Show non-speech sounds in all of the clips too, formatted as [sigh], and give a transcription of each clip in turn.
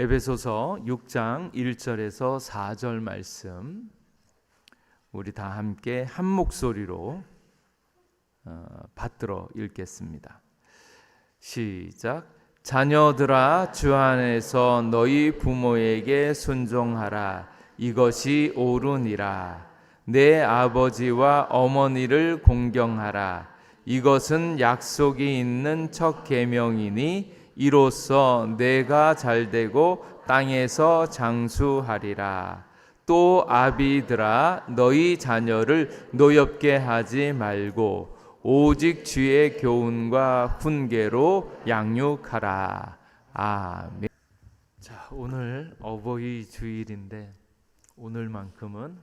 에베소서 6장 1절에서 4절 말씀 우리 다 함께 한 목소리로 어, 받들어 읽겠습니다. 시작. 자녀들아 주 안에서 너희 부모에게 순종하라. 이것이 옳으니라. 내 아버지와 어머니를 공경하라. 이것은 약속이 있는 첫 계명이니 이로써 내가 잘되고 땅에서 장수하리라. 또 아비들아 너희 자녀를 노엽게 하지 말고 오직 주의 교훈과 훈계로 양육하라. 아멘. 자, 오늘 어버이 주일인데 오늘만큼은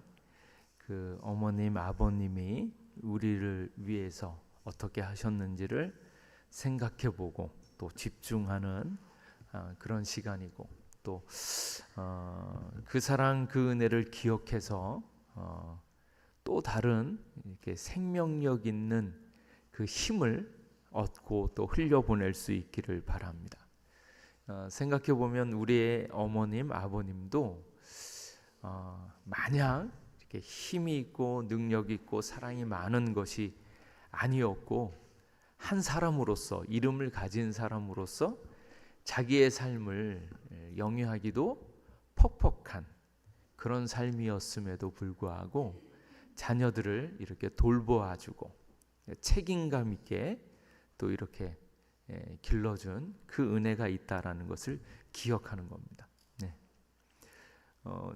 그 어머님 아버님이 우리를 위해서 어떻게 하셨는지를 생각해 보고 또 집중하는 아, 그런 시간이고 또그 어, 사랑 그 은혜를 기억해서 어, 또 다른 이렇게 생명력 있는 그 힘을 얻고 또 흘려보낼 수 있기를 바랍니다. 어, 생각해 보면 우리의 어머님 아버님도 어, 마냥 이렇게 힘이 있고 능력 있고 사랑이 많은 것이 아니었고 한 사람으로서 이름을 가진 사람으로서 자기의 삶을 영위하기도 퍽퍽한 그런 삶이었음에도 불구하고 자녀들을 이렇게 돌보아 주고 책임감 있게 또 이렇게 길러준 그 은혜가 있다라는 것을 기억하는 겁니다. 네. 어,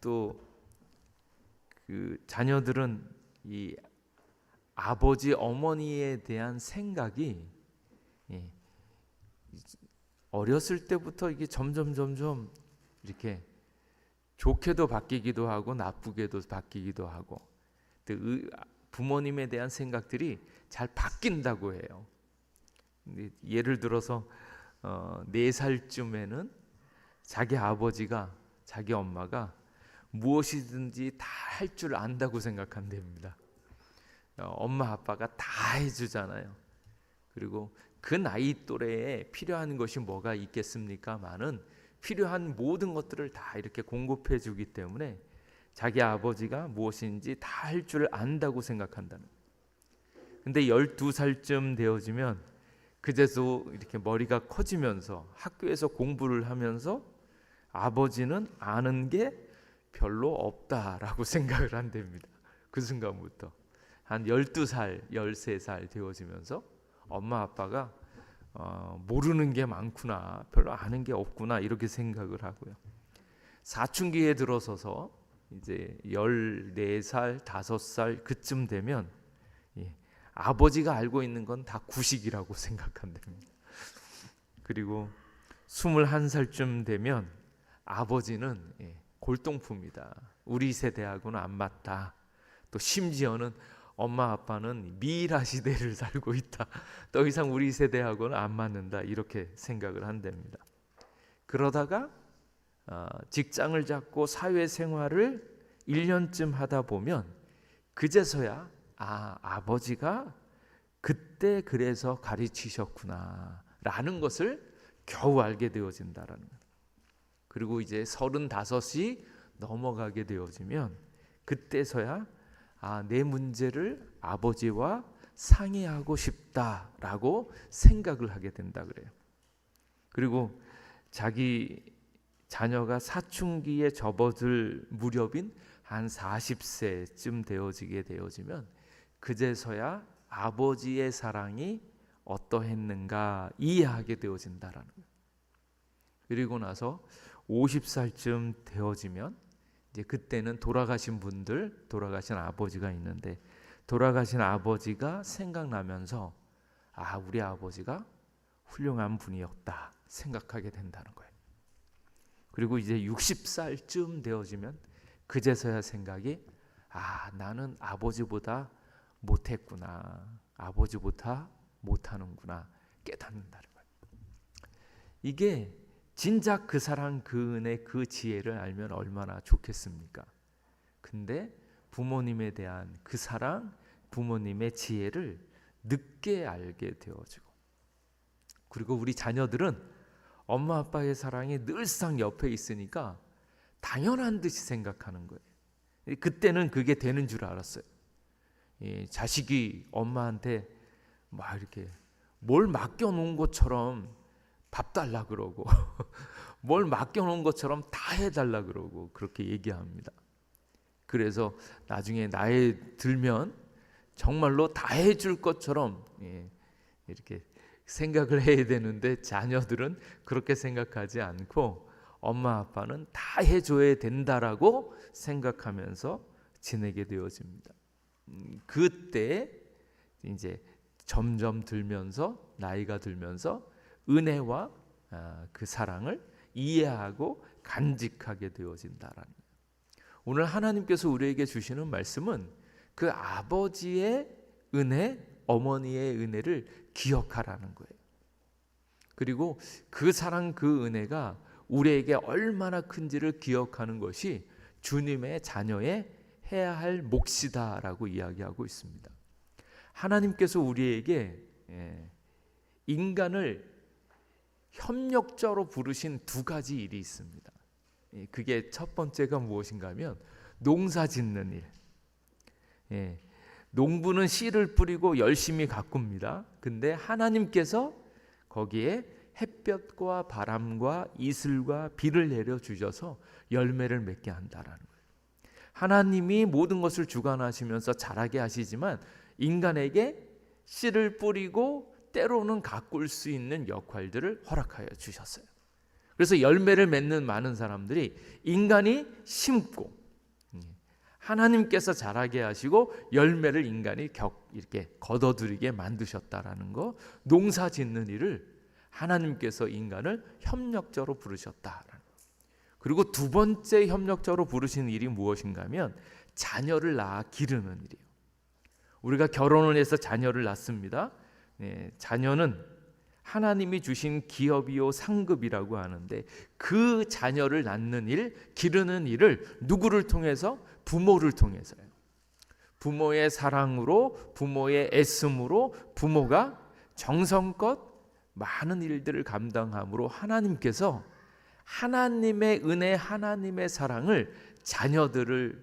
또그 자녀들은 이 아버지 어머니에 대한 생각이 예, 어렸을 때부터 이게 점점 점점 이렇게 좋게도 바뀌기도 하고 나쁘게도 바뀌기도 하고 부모님에 대한 생각들이 잘 바뀐다고 해요. 예를 들어서 어, 네 살쯤에는 자기 아버지가 자기 엄마가 무엇이든지 다 할 줄 안다고 생각한답니다. 어, 엄마 아빠가 다 해주잖아요. 그리고 그 나이 또래에 필요한 것이 뭐가 있겠습니까? 많은 필요한 모든 것들을 다 이렇게 공급해 주기 때문에 자기 아버지가 무엇인지 다 할 줄 안다고 생각한다는. 근데 12살쯤 되어지면 그제서 이렇게 머리가 커지면서 학교에서 공부를 하면서 아버지는 아는 게 별로 없다라고 [laughs] 생각을 한답니다. 그 순간부터. 한 12살, 13살 되어지면서 엄마 아빠가 어, 모르는 게 많구나, 별로 아는 게 없구나 이렇게 생각을 하고요. 사춘기에 들어서서 이제 14살, 5살 그쯤 되면 예, 아버지가 알고 있는 건 다 구식이라고 [laughs] 생각한답니다. 그리고 21살쯤 되면 아버지는 예, 골동품이다. 우리 세대하고는 안 맞다. 또 심지어는 엄마 아빠는 미라 시대를 [laughs] 살고 있다. 더 이상 우리 세대하고는 안 맞는다. 이렇게 생각을 한답니다. 그러다가 어, 직장을 잡고 사회 생활을 1년쯤 하다 보면 그제서야 아, 아버지가 그때 그래서 가르치셨구나 라는 것을 겨우 알게 되어진다라는 것. 그리고 이제 35이 넘어가게 되어지면 그때서야 아, 내 문제를 아버지와 상의하고 싶다라고 생각을 하게 된다 그래요. 그리고 자기 자녀가 사춘기에 접어들 무렵인 한 40세쯤 되어지게 되어지면 그제서야 아버지의 사랑이 어떠했는가 이해하게 되어진다라는 거예요. 그리고 나서 50살쯤 되어지면 이제 그때는 돌아가신 분들, 돌아가신 아버지가 있는데 돌아가신 아버지가 생각나면서 아, 우리 아버지가 훌륭한 분이었다 생각하게 된다는 거예요. 그리고 이제 60살쯤 되어지면 그제서야 생각이 아, 나는 아버지보다 못했구나. 아버지보다 못하는구나. 깨닫는다는 거예요. 이게 진작 그 사랑 그 은혜 그 지혜를 알면 얼마나 좋겠습니까? 근데 부모님에 대한 그 사랑 부모님의 지혜를 늦게 알게 되어지고 그리고 우리 자녀들은 엄마 아빠의 사랑이 늘상 옆에 있으니까 당연한 듯이 생각하는 거예요. 그때는 그게 되는 줄 알았어요. 예, 자식이 엄마한테 막 이렇게 뭘 맡겨 놓은 것처럼 밥 달라 그러고 [laughs] 뭘 맡겨 놓은 것처럼 다 해달라 그러고 그렇게 얘기합니다. 그래서 나중에 나이 들면 정말로 다 해줄 것처럼 예, 이렇게 생각을 해야 되는데 자녀들은 그렇게 생각하지 않고 엄마 아빠는 다 해줘야 된다라고 생각하면서 지내게 되어집니다. 음, 그때 이제 점점 들면서 나이가 들면서 은혜와 아, 그 사랑을 이해하고 간직하게 되어진다라는. 오늘 하나님께서 우리에게 주시는 말씀은 그 아버지의 은혜, 어머니의 은혜를 기억하라는 거예요. 그리고 그 사랑, 그 은혜가 우리에게 얼마나 큰지를 기억하는 것이 주님의 자녀의 해야 할 몫이다라고 이야기하고 있습니다. 하나님께서 우리에게 예, 인간을 협력자로 부르신 두 가지 일이 있습니다. 예, 그게 첫 번째가 무엇인가 하면 농사 짓는 일. 예, 농부는 씨를 뿌리고 열심히 가꿉니다. 근데 하나님께서 거기에 햇볕과 바람과 이슬과 비를 내려 주셔서 열매를 맺게 한다라는 거예요. 하나님이 모든 것을 주관하시면서 자라게 하시지만 인간에게 씨를 뿌리고 때로는 가꿀 수 있는 역할들을 허락하여 주셨어요. 그래서 열매를 맺는 많은 사람들이 인간이 심고 하나님께서 자라게 하시고 열매를 인간이 격 이렇게 걷어들이게 만드셨다라는 거 농사 짓는 일을 하나님께서 인간을 협력자로 부르셨다라는 거. 그리고 두 번째 협력자로 부르신 일이 무엇인가 하면 자녀를 낳아 기르는 일이에요. 우리가 결혼을 해서 자녀를 낳습니다. 네, 자녀는 하나님이 주신 기업이요 상급이라고 하는데 그 자녀를 낳는 일, 기르는 일을 누구를 통해서 부모를 통해서요. 부모의 사랑으로 부모의 애씀으로 부모가 정성껏 많은 일들을 감당함으로 하나님께서 하나님의 은혜, 하나님의 사랑을 자녀들에게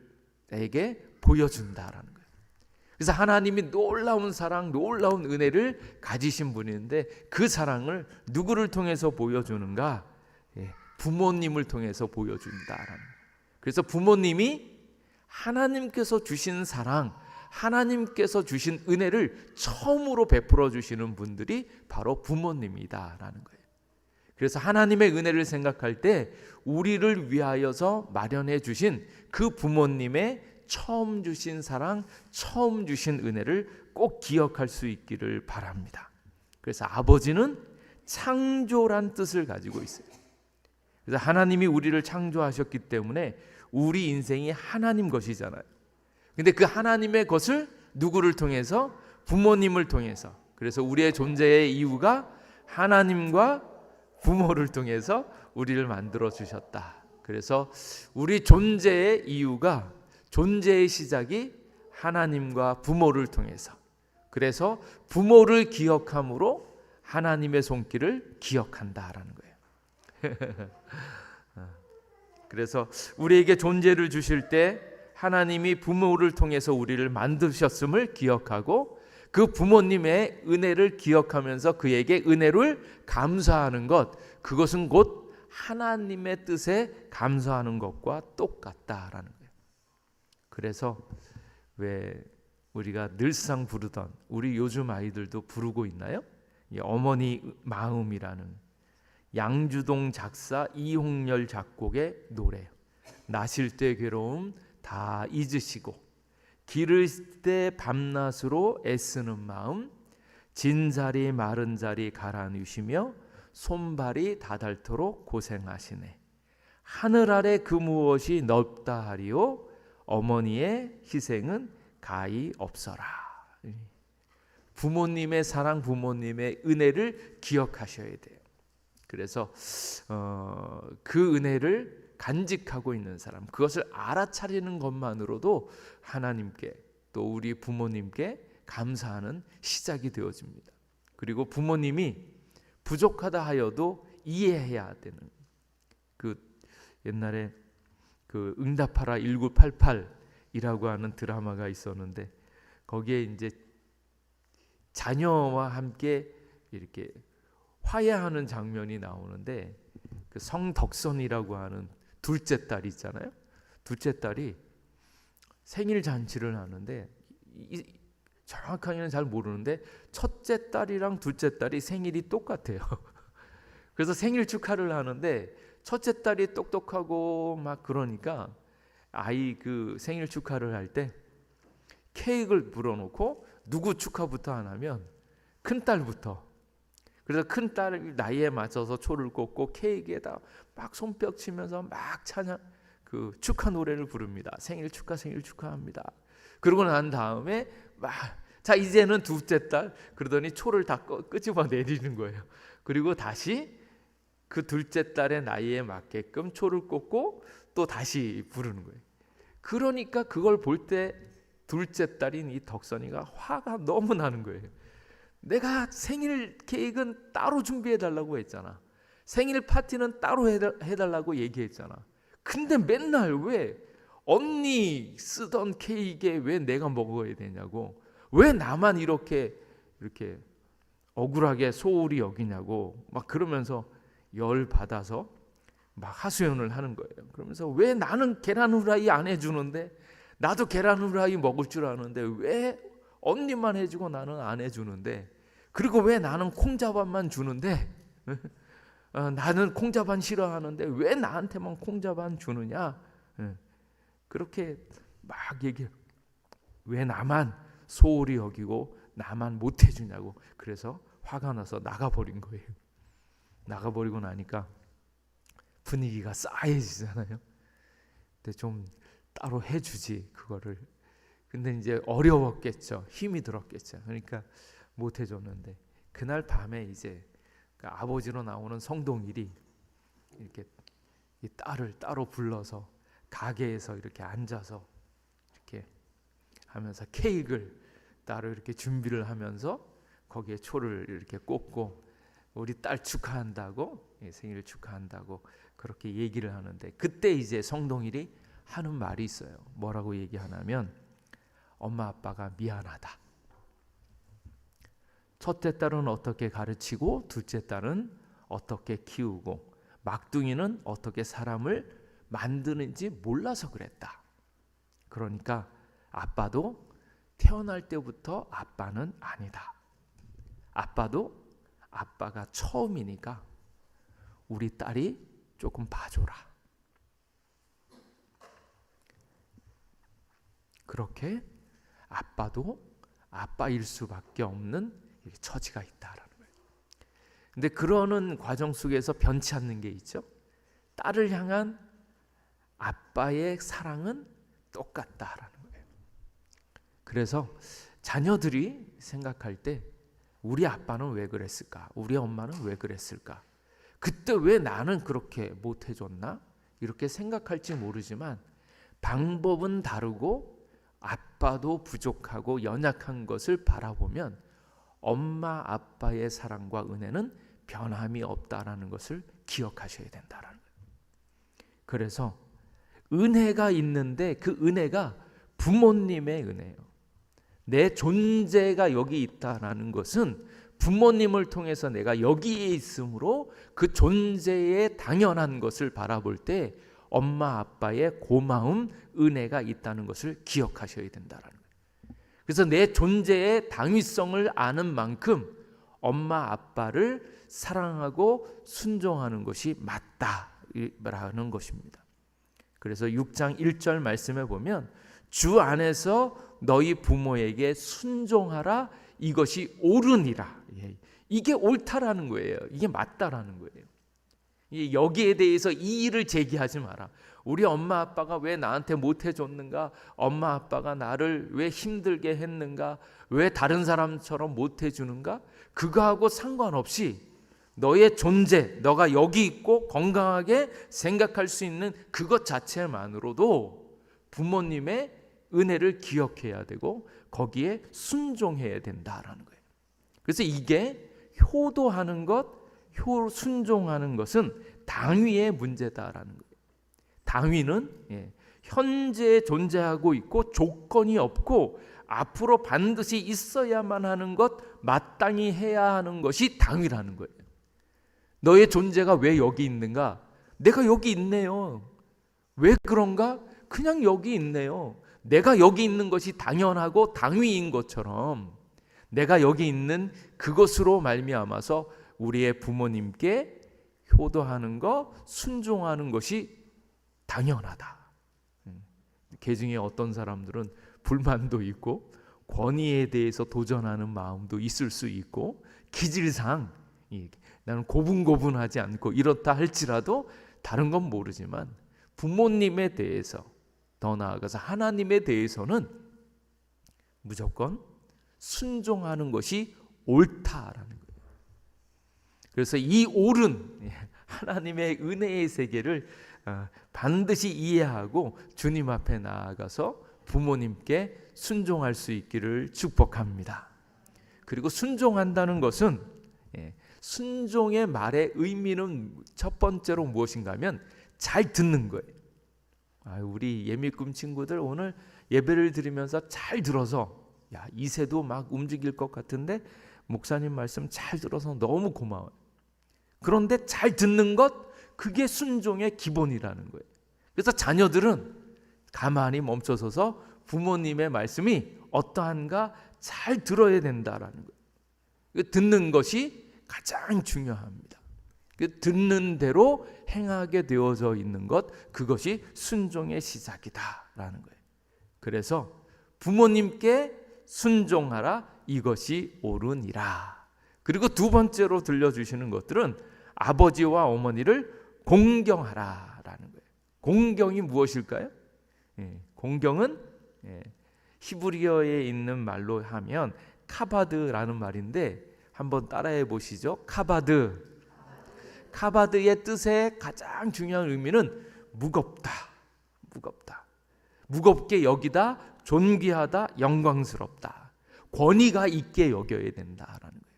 보여준다라는. 그래서 하나님이 놀라운 사랑, 놀라운 은혜를 가지신 분인데 그 사랑을 누구를 통해서 보여주는가? 예, 부모님을 통해서 보여준다라는. 그래서 부모님이 하나님께서 주신 사랑, 하나님께서 주신 은혜를 처음으로 베풀어 주시는 분들이 바로 부모님이다라는 거예요. 그래서 하나님의 은혜를 생각할 때 우리를 위하여서 마련해 주신 그 부모님의 처음 주신 사랑, 처음 주신 은혜를 꼭 기억할 수 있기를 바랍니다. 그래서 아버지는 창조란 뜻을 가지고 있어요. 그래서 하나님이 우리를 창조하셨기 때문에 우리 인생이 하나님 것이잖아요. 근데 그 하나님의 것을 누구를 통해서 부모님을 통해서 그래서 우리의 존재의 이유가 하나님과 부모를 통해서 우리를 만들어 주셨다. 그래서 우리 존재의 이유가 존재의 시작이 하나님과 부모를 통해서 그래서 부모를 기억함으로 하나님의 손길을 기억한다라는 거예요. [laughs] 그래서 우리에게 존재를 주실 때 하나님이 부모를 통해서 우리를 만드셨음을 기억하고 그 부모님의 은혜를 기억하면서 그에게 은혜를 감사하는 것 그것은 곧 하나님의 뜻에 감사하는 것과 똑같다라는 거예요. 그래서 왜 우리가 늘상 부르던 우리 요즘 아이들도 부르고 있나요? 어머니 마음이라는 양주동 작사 이홍열 작곡의 노래. 나실 때 괴로움 다 잊으시고 기를 때 밤낮으로 애쓰는 마음 진자리 마른 자리 가라누시며 손발이 다닳도록 고생하시네 하늘 아래 그 무엇이 넓다 하리오 어머니의 희생은 가히 없어라 부모님의 사랑 부모님의 은혜를 기억하셔야 돼요 그래서 어, 그 은혜를 간직하고 있는 사람, 그것을 알아차리는 것만으로도 하나님께 또 우리 부모님께 감사하는 시작이 되어집니다. 그리고 부모님이 부족하다 하여도 이해해야 되는 그 옛날에 그 응답하라 1988이라고 하는 드라마가 있었는데 거기에 이제 자녀와 함께 이렇게 화해하는 장면이 나오는데 그 성덕선이라고 하는 둘째 딸이 있잖아요. 둘째 딸이 생일 잔치를 하는데 이, 정확하게는 잘 모르는데 첫째 딸이랑 둘째 딸이 생일이 똑같아요. [laughs] 그래서 생일 축하를 하는데 첫째 딸이 똑똑하고 막 그러니까 아이 그 생일 축하를 할 때 케이크를 불어놓고 누구 축하부터 하냐면 큰 딸부터 그래서 큰 딸 나이에 맞춰서 초를 꽂고 케이크에다 막 손뼉 치면서 막 찬양 그 축하 노래를 부릅니다. 생일 축하 생일 축하합니다. 그러고 난 다음에 막 자 이제는 둘째 딸 그러더니 초를 다 꺼- 끄집어 내리는 거예요. 그리고 다시 그 둘째 딸의 나이에 맞게끔 초를 꽂고 또 다시 부르는 거예요. 그러니까 그걸 볼 때 둘째 딸인 이 덕선이가 화가 너무 나는 거예요. 내가 생일 케이크는 따로 준비해 달라고 했잖아. 생일 파티는 따로 해 달라고 얘기했잖아. 근데 맨날 왜 언니 쓰던 케이크에 왜 내가 먹어야 되냐고. 왜 나만 이렇게 이렇게 억울하게 소홀히 여기냐고 막 그러면서 열 받아서 막 하소연을 하는 거예요. 그러면서 왜 나는 계란 후라이 안 해주는데 나도 계란 후라이 먹을 줄 아는데 왜 언니만 해주고 나는 안 해주는데 그리고 왜 나는 콩자반만 주는데 [laughs] 어, 나는 콩자반 싫어하는데 왜 나한테만 콩자반 주느냐 예. 그렇게 막 얘기 왜 나만 소홀히 여기고 나만 못 해주냐고 그래서 화가 나서 나가버린 거예요. 나가버리고 나니까 분위기가 싸해지잖아요. 근데 좀 따로 해주지 그거를. 근데 이제 어려웠겠죠. 힘이 들었겠죠. 그러니까 못 해줬는데 그날 밤에 이제 그 아버지로 나오는 성동일이 이렇게 이 딸을 따로 불러서 가게에서 이렇게 앉아서 이렇게 하면서 케이크를 따로 이렇게 준비를 하면서 거기에 초를 이렇게 꽂고 우리 딸 축하한다고 예, 생일 축하한다고 그렇게 얘기를 하는데 그때 이제 성동일이 하는 말이 있어요. 뭐라고 얘기하냐면 엄마 아빠가 미안하다. 첫째 딸은 어떻게 가르치고 둘째 딸은 어떻게 키우고 막둥이는 어떻게 사람을 만드는지 몰라서 그랬다. 그러니까 아빠도 태어날 때부터 아빠는 아니다. 아빠도 아빠가 처음이니까 우리 딸이 조금 봐줘라. 그렇게 아빠도 아빠일 수밖에 없는 처지가 있다라는 거예요. 근데 그러는 과정 속에서 변치 않는 게 있죠. 딸을 향한 아빠의 사랑은 똑같다라는 거예요. 그래서 자녀들이 생각할 때 우리 아빠는 왜 그랬을까? 우리 엄마는 왜 그랬을까? 그때 왜 나는 그렇게 못 해줬나? 이렇게 생각할지 모르지만 방법은 다르고 아빠도 부족하고 연약한 것을 바라보면 엄마 아빠의 사랑과 은혜는 변함이 없다라는 것을 기억하셔야 된다라는 거예요. 그래서 은혜가 있는데 그 은혜가 부모님의 은혜예요. 내 존재가 여기 있다라는 것은 부모님을 통해서 내가 여기에 있으므로 그 존재의 당연한 것을 바라볼 때 엄마 아빠의 고마움 은혜가 있다는 것을 기억하셔야 된다라는 거예요. 그래서 내 존재의 당위성을 아는 만큼 엄마 아빠를 사랑하고 순종하는 것이 맞다라는 것입니다. 그래서 6장 1절 말씀에 보면 주 안에서 너희 부모에게 순종하라 이것이 옳으니라. 예. 이게 옳다라는 거예요. 이게 맞다라는 거예요. 여기에 대해서 이의를 제기하지 마라. 우리 엄마 아빠가 왜 나한테 못 해줬는가? 엄마 아빠가 나를 왜 힘들게 했는가? 왜 다른 사람처럼 못 해주는가? 그거하고 상관없이 너의 존재, 너가 여기 있고 건강하게 생각할 수 있는 그것 자체만으로도 부모님의 은혜를 기억해야 되고 거기에 순종해야 된다라는 거예요. 그래서 이게 효도하는 것, 효 순종하는 것은 당위의 문제다라는 거예요. 당위는 예, 현재 존재하고 있고 조건이 없고 앞으로 반드시 있어야만 하는 것, 마땅히 해야 하는 것이 당위라는 거예요. 너의 존재가 왜 여기 있는가? 내가 여기 있네요. 왜 그런가? 그냥 여기 있네요. 내가 여기 있는 것이 당연하고 당위인 것처럼 내가 여기 있는 그것으로 말미암아서 우리의 부모님께 효도하는 것, 순종하는 것이 당연하다. 음. 개 중에 어떤 사람들은 불만도 있고 권위에 대해서 도전하는 마음도 있을 수 있고 기질상 이, 나는 고분고분하지 않고 이렇다 할지라도 다른 건 모르지만 부모님에 대해서 더 나아가서 하나님에 대해서는 무조건 순종하는 것이 옳다라는 거예요. 그래서 이 옳은 예, 하나님의 은혜의 세계를 어, 반드시 이해하고 주님 앞에 나아가서 부모님께 순종할 수 있기를 축복합니다. 그리고 순종한다는 것은 예, 순종의 말의 의미는 첫 번째로 무엇인가면 잘 듣는 거예요. 아, 우리 예미꿈 친구들 오늘 예배를 드리면서 잘 들어서 야 이새도 막 움직일 것 같은데 목사님 말씀 잘 들어서 너무 고마워요. 그런데 잘 듣는 것 그게 순종의 기본이라는 거예요. 그래서 자녀들은 가만히 멈춰서서 부모님의 말씀이 어떠한가 잘 들어야 된다라는 거예요. 듣는 것이 가장 중요합니다. 그 듣는 대로 행하게 되어져 있는 것 그것이 순종의 시작이다라는 거예요. 그래서 부모님께 순종하라 이것이 옳으니라. 그리고 두 번째로 들려주시는 것들은 아버지와 어머니를 공경하라라는 거예요. 공경이 무엇일까요? 예, 공경은 예, 히브리어에 있는 말로 하면 카바드라는 말인데 한번 따라해 보시죠. 카바드. 카바드의 뜻의 가장 중요한 의미는 무겁다. 무겁다. 무겁게 여기다 존귀하다, 영광스럽다. 권위가 있게 여겨야 된다라는 거예요.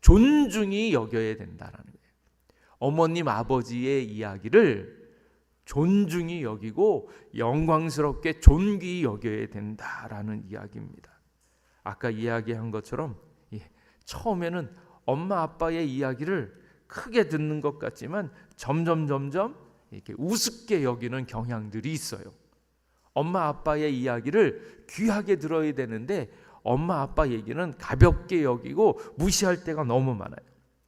존중이 여겨야 된다라는 거예요. 어머님 아버지의 이야기를 존중이 여기고 영광스럽게 존귀히 여겨야 된다라는 이야기입니다. 아까 이야기한 것처럼 예, 처음에는 엄마 아빠의 이야기를 크게 듣는 것 같지만 점점 점점 이렇게 우습게 여기는 경향들이 있어요. 엄마 아빠의 이야기를 귀하게 들어야 되는데 엄마 아빠 얘기는 가볍게 여기고 무시할 때가 너무 많아요.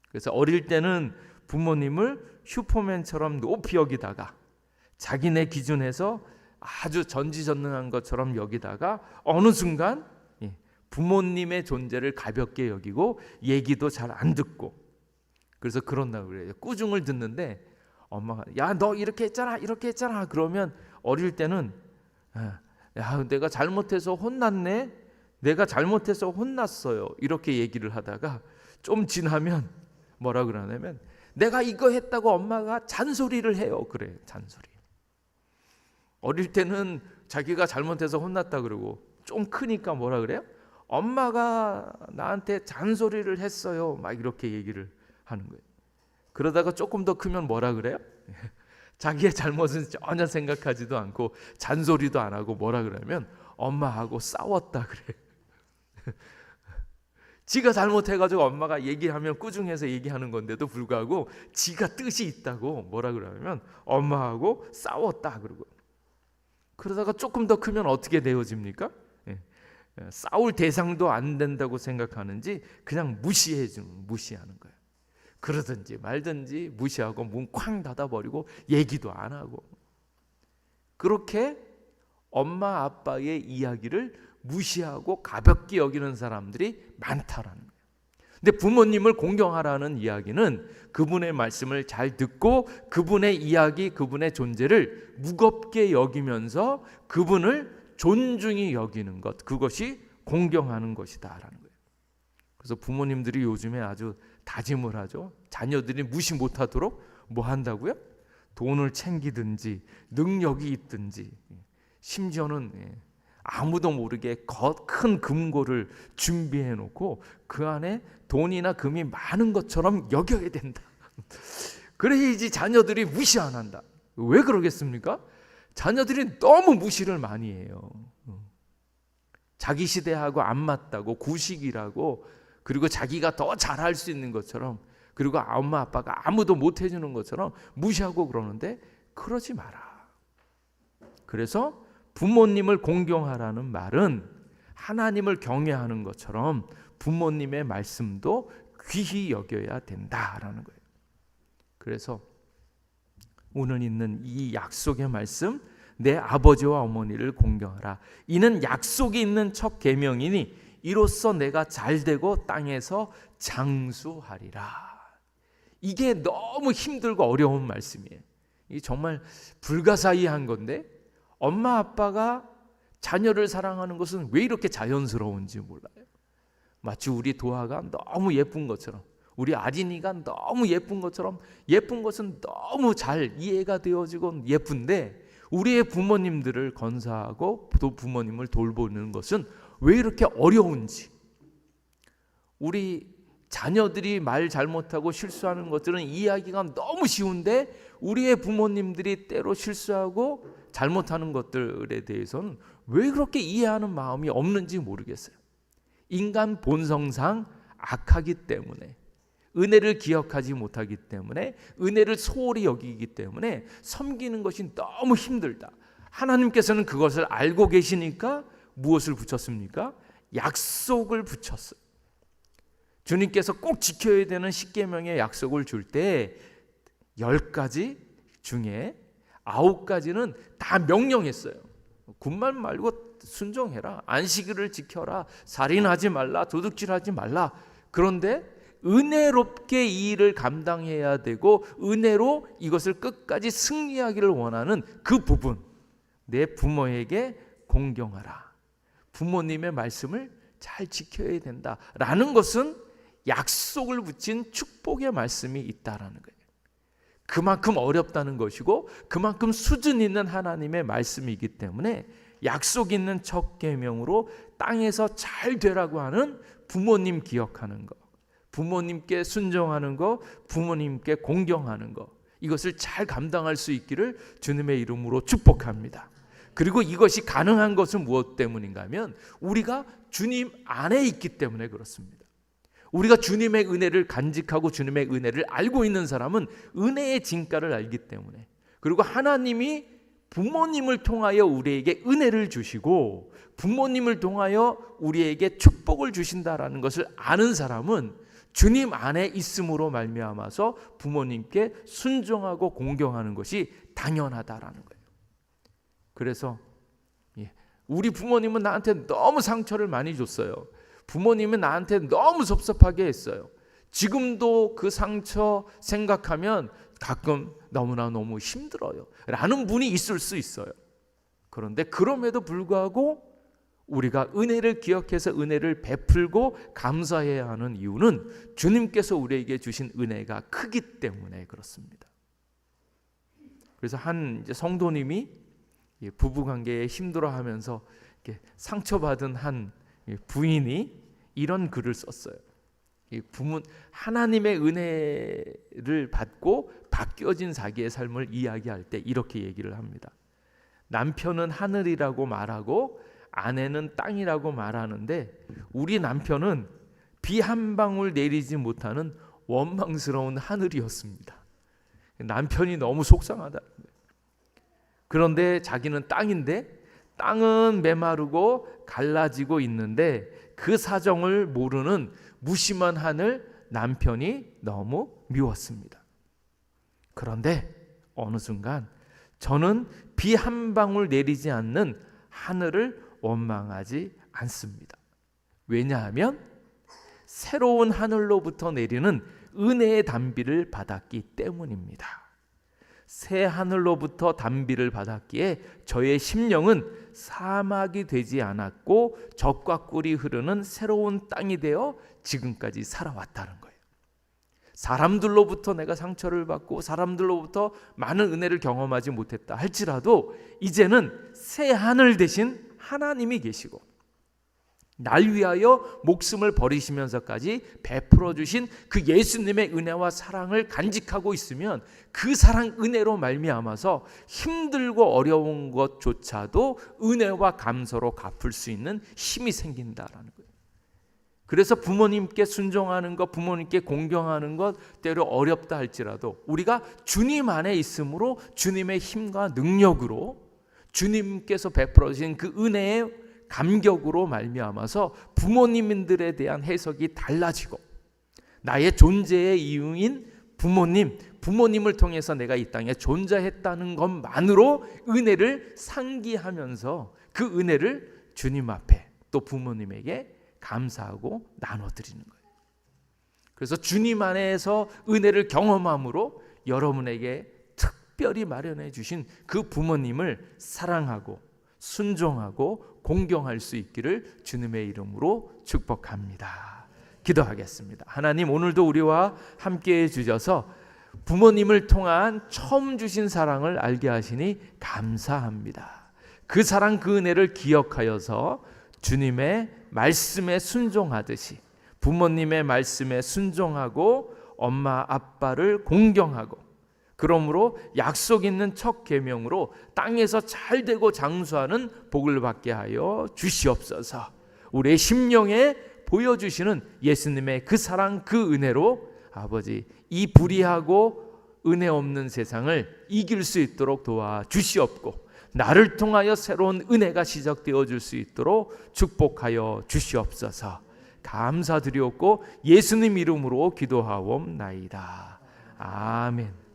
그래서 어릴 때는 부모님을 슈퍼맨처럼 높이 여기다가 자기네 기준에서 아주 전지전능한 것처럼 여기다가 어느 순간 예, 부모님의 존재를 가볍게 여기고 얘기도 잘 안 듣고 그래서 그런다고 그래요. 꾸중을 듣는데 엄마가 야 너 이렇게 했잖아 이렇게 했잖아. 그러면 어릴 때는 야 내가 잘못해서 혼났네? 내가 잘못해서 혼났어요. 이렇게 얘기를 하다가 좀 지나면 뭐라 그러냐면 내가 이거 했다고 엄마가 잔소리를 해요. 그래 잔소리. 어릴 때는 자기가 잘못해서 혼났다 그러고 좀 크니까 뭐라 그래요 엄마가 나한테 잔소리를 했어요. 막 이렇게 얘기를 하는 거예요 그러다가 조금 더 크면 뭐라 그래요 [laughs] 자기의 잘못은 전혀 생각하지도 않고 잔소리도 안 하고 뭐라 그러면 엄마하고 싸웠다 그래. [laughs] 지가 잘못해가지고 엄마가 얘기하면 꾸중해서 얘기하는 건데도 불구하고 지가 뜻이 있다고 뭐라 그러면 엄마하고 싸웠다 그러고 그러다가 조금 더 크면 어떻게 되어집니까? 예. 싸울 대상도 안 된다고 생각하는지 그냥 무시해 주는 무시하는 거예요. 그러든지 말든지 무시하고 문 쾅 닫아버리고 얘기도 안 하고 그렇게 엄마 아빠의 이야기를 무시하고 가볍게 여기는 사람들이 많다라는 거예요. 근데 부모님을 공경하라는 이야기는 그분의 말씀을 잘 듣고 그분의 이야기, 그분의 존재를 무겁게 여기면서 그분을 존중히 여기는 것, 그것이 공경하는 것이다라는 거예요. 그래서 부모님들이 요즘에 아주 다짐을 하죠. 자녀들이 무시 못하도록 뭐 한다고요? 돈을 챙기든지 능력이 있든지 심지어는 예, 아무도 모르게 큰 금고를 준비해 놓고 그 안에 돈이나 금이 많은 것처럼 여겨야 된다. [laughs] 그래야지 자녀들이 무시 안 한다. 왜 그러겠습니까? 자녀들이 너무 무시를 많이 해요. 자기 시대하고 안 맞다고 구식이라고 그리고 자기가 더 잘할 수 있는 것처럼 그리고 엄마 아빠가 아무도 못 해주는 것처럼 무시하고 그러는데 그러지 마라. 그래서 부모님을 공경하라는 말은 하나님을 경외하는 것처럼 부모님의 말씀도 귀히 여겨야 된다라는 거예요. 그래서 오늘 있는 이 약속의 말씀 내 아버지와 어머니를 공경하라. 이는 약속이 있는 첫 계명이니 이로써 내가 잘 되고 땅에서 장수하리라. 이게 너무 힘들고 어려운 말씀이에요. 이 정말 불가사의한 건데 엄마 아빠가 자녀를 사랑하는 것은 왜 이렇게 자연스러운지 몰라요. 마치 우리 도화가 너무 예쁜 것처럼 우리 아린이가 너무 예쁜 것처럼 예쁜 것은 너무 잘 이해가 되어지고 예쁜데 우리의 부모님들을 건사하고 또 부모님을 돌보는 것은 왜 이렇게 어려운지 우리 자녀들이 말 잘못하고 실수하는 것들은 이해하기가 너무 쉬운데 우리의 부모님들이 때로 실수하고 잘못하는 것들에 대해서는 왜 그렇게 이해하는 마음이 없는지 모르겠어요. 인간 본성상 악하기 때문에 은혜를 기억하지 못하기 때문에 은혜를 소홀히 여기기 때문에 섬기는 것이 너무 힘들다. 하나님께서는 그것을 알고 계시니까 무엇을 붙였습니까? 약속을 붙였어요. 주님께서 꼭 지켜야 되는 십계명의 약속을 줄 때 열 가지 중에 아홉 가지는 다 명령했어요. 군말 말고 순종해라. 안식일을 지켜라. 살인하지 말라. 도둑질하지 말라. 그런데 은혜롭게 이 일을 감당해야 되고 은혜로 이것을 끝까지 승리하기를 원하는 그 부분 내 부모에게 공경하라. 부모님의 말씀을 잘 지켜야 된다라는 것은 약속을 붙인 축복의 말씀이 있다라는 거예요. 그만큼 어렵다는 것이고 그만큼 수준 있는 하나님의 말씀이기 때문에 약속 있는 첫 계명으로 땅에서 잘 되라고 하는 부모님 기억하는 것, 부모님께 순종하는 것, 부모님께 공경하는 것 이것을 잘 감당할 수 있기를 주님의 이름으로 축복합니다. 그리고 이것이 가능한 것은 무엇 때문인가 하면 우리가 주님 안에 있기 때문에 그렇습니다. 우리가 주님의 은혜를 간직하고 주님의 은혜를 알고 있는 사람은 은혜의 진가를 알기 때문에 그리고 하나님이 부모님을 통하여 우리에게 은혜를 주시고 부모님을 통하여 우리에게 축복을 주신다라는 것을 아는 사람은 주님 안에 있음으로 말미암아서 부모님께 순종하고 공경하는 것이 당연하다라는 거예요. 그래서 예, 우리 부모님은 나한테 너무 상처를 많이 줬어요. 부모님은 나한테 너무 섭섭하게 했어요. 지금도 그 상처 생각하면 가끔 너무나 너무 힘들어요. 라는 분이 있을 수 있어요. 그런데 그럼에도 불구하고 우리가 은혜를 기억해서 은혜를 베풀고 감사해야 하는 이유는 주님께서 우리에게 주신 은혜가 크기 때문에 그렇습니다. 그래서 한 성도님이 부부 관계에 힘들어하면서 상처받은 한 부인이 이런 글을 썼어요. 부모 하나님의 은혜를 받고 바뀌어진 자기의 삶을 이야기할 때 이렇게 얘기를 합니다. 남편은 하늘이라고 말하고 아내는 땅이라고 말하는데 우리 남편은 비 한 방울 내리지 못하는 원망스러운 하늘이었습니다. 남편이 너무 속상하다. 그런데 자기는 땅인데 땅은 메마르고 갈라지고 있는데 그 사정을 모르는 무심한 하늘 남편이 너무 미웠습니다. 그런데 어느 순간 저는 비 한 방울 내리지 않는 하늘을 원망하지 않습니다. 왜냐하면 새로운 하늘로부터 내리는 은혜의 단비를 받았기 때문입니다. 새 하늘로부터 단비를 받았기에 저의 심령은 사막이 되지 않았고 적과 꿀이 흐르는 새로운 땅이 되어 지금까지 살아왔다는 거예요. 사람들로부터 내가 상처를 받고 사람들로부터 많은 은혜를 경험하지 못했다 할지라도 이제는 새 하늘 대신 하나님이 계시고 날 위하여 목숨을 버리시면서까지 베풀어 주신 그 예수님의 은혜와 사랑을 간직하고 있으면 그 사랑 은혜로 말미암아서 힘들고 어려운 것조차도 은혜와 감사로 갚을 수 있는 힘이 생긴다라는 거예요. 그래서 부모님께 순종하는 것, 부모님께 공경하는 것 때로 어렵다 할지라도 우리가 주님 안에 있으므로 주님의 힘과 능력으로 주님께서 베풀어 주신 그 은혜의 감격으로 말미암아서 부모님들에 대한 해석이 달라지고 나의 존재의 이유인 부모님, 부모님을 통해서 내가 이 땅에 존재했다는 것만으로 은혜를 상기하면서 그 은혜를 주님 앞에 또 부모님에게 감사하고 나눠드리는 거예요. 그래서 주님 안에서 은혜를 경험함으로 여러분에게 특별히 마련해 주신 그 부모님을 사랑하고 순종하고 공경할 수 있기를 주님의 이름으로 축복합니다. 기도하겠습니다. 하나님 오늘도 우리와 함께 해 주셔서 부모님을 통한 처음 주신 사랑을 알게 하시니 감사합니다. 그 사랑 그 은혜를 기억하여서 주님의 말씀에 순종하듯이 부모님의 말씀에 순종하고 엄마 아빠를 공경하고 그러므로 약속 있는 첫 계명으로 땅에서 잘 되고 장수하는 복을 받게 하여 주시옵소서. 우리의 심령에 보여주시는 예수님의 그 사랑 그 은혜로 아버지 이 불의하고 은혜 없는 세상을 이길 수 있도록 도와 주시옵고 나를 통하여 새로운 은혜가 시작되어 줄 수 있도록 축복하여 주시옵소서. 감사드리옵고 예수님 이름으로 기도하옵나이다. 아멘.